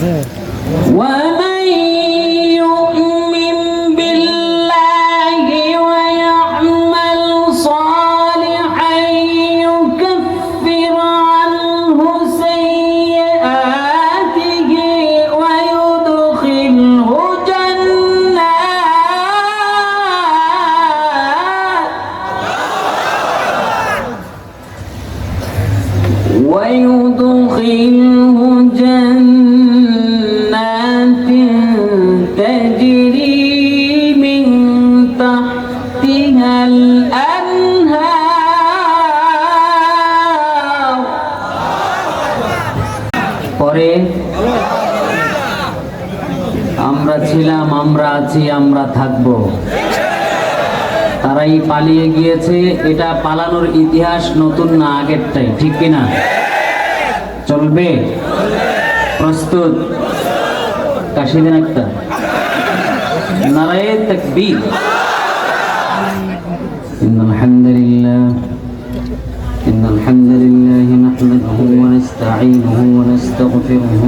我。تجري من تحتها الأنهار পরে আমরা ছিলাম আমরা আছি আমরা থাকবো তারাই পালিয়ে গিয়েছে এটা পালানোর ইতিহাস নতুন না আগেরটাই ঠিক কিনা চলবে প্রস্তুত কাশি দিন একটা নারায়ে তাকবীর إن الحمد لله إن الحمد لله نحمده ونستعينه ونستغفره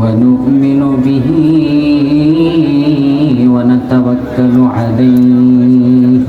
ونؤمن به ونتوكل عليه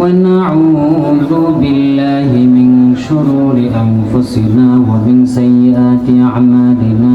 ونعوذ بالله من شرور أنفسنا ومن سيئات أعمالنا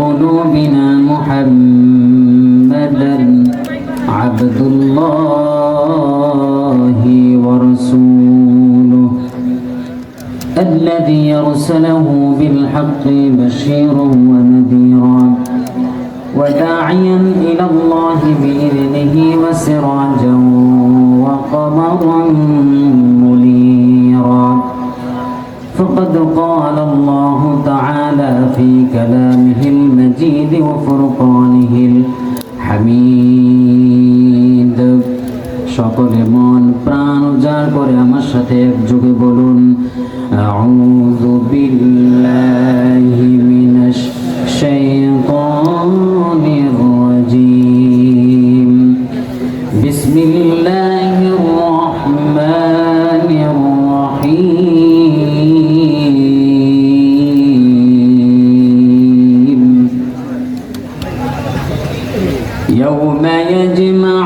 قلوبنا محمدا عبد الله ورسوله الذي أرسله بالحق بشيرا ونذيرا وداعيا إلى الله بإذنه وسراجا وقمرا منيرا. فقد قال الله تعالى في كلامه المجيد وفرقانه الحميد সকলে মন প্রাণ উজাড় করে আমার সাথে একযোগে বলুন আউযু يجمعكم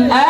Amen.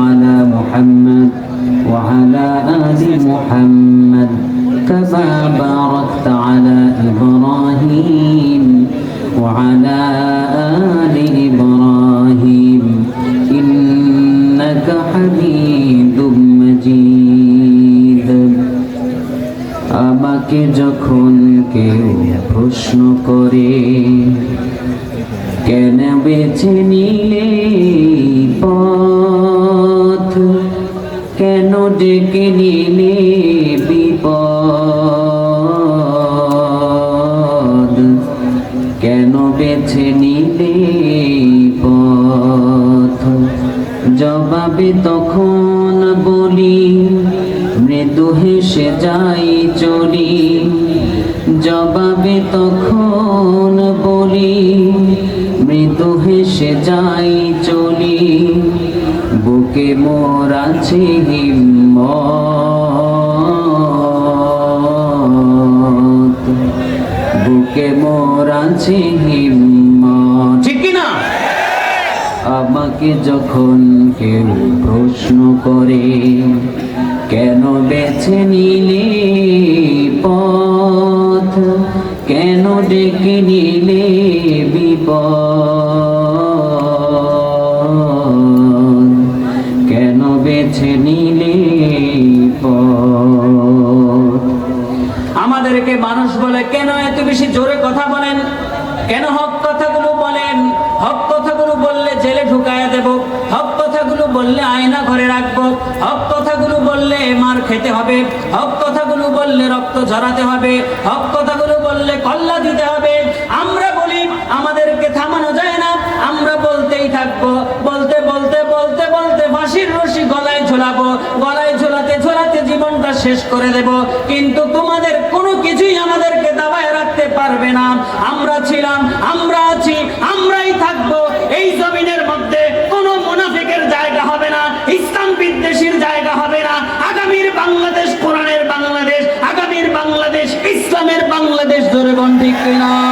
হামিদ মজিদ। আমাকে যখন কেউ প্রশ্ন করে, কেন বেছে নিলে পথ? কেন ডেকে নিলে বিপদ জবাবে তখন বলি, মৃদু হেসে যাই চলি। জবাবে তখন বলি, মৃদু হেসে যাই চলি। বুকে মোর আছে হিম্মত। বুকে মোর আছে হিম্মত। আমাকে যখন কেউ প্রশ্ন করে, কেন বেছে নিলে পথ? কেন ডেকে নিলে বিপদ? কেন বেছে নিলে পথ? আমাদেরকে মানুষ বলে, কেন এত বেশি জোরে কথা বলেন? কেন হক কথাগুলো বলেন? হক ঢুকায়া দেব। হক কথাগুলো বললে আয়না ঘরে রাখব। হক কথাগুলো বললে মার খেতে হবে। হক কথাগুলো বললে রক্ত ঝরাতে হবে। হক কথাগুলো বললে কল্লা দিতে হবে। আমরা বলি, আমাদেরকে থামানো যায় না। আমরা বলতেই থাকব। বলতে বলতে বলতে বলতে ফাঁসির রশি গলায় ঝোলাবো। গলায় ঝোলাতে ঝোলাতে জীবনটা শেষ করে দেব। কিন্তু তোমাদের কোনো কিছুই আমাদেরকে দাবায় রাখতে পারবে না। আমরা ছিলাম, আমরা আছি, আমরাই না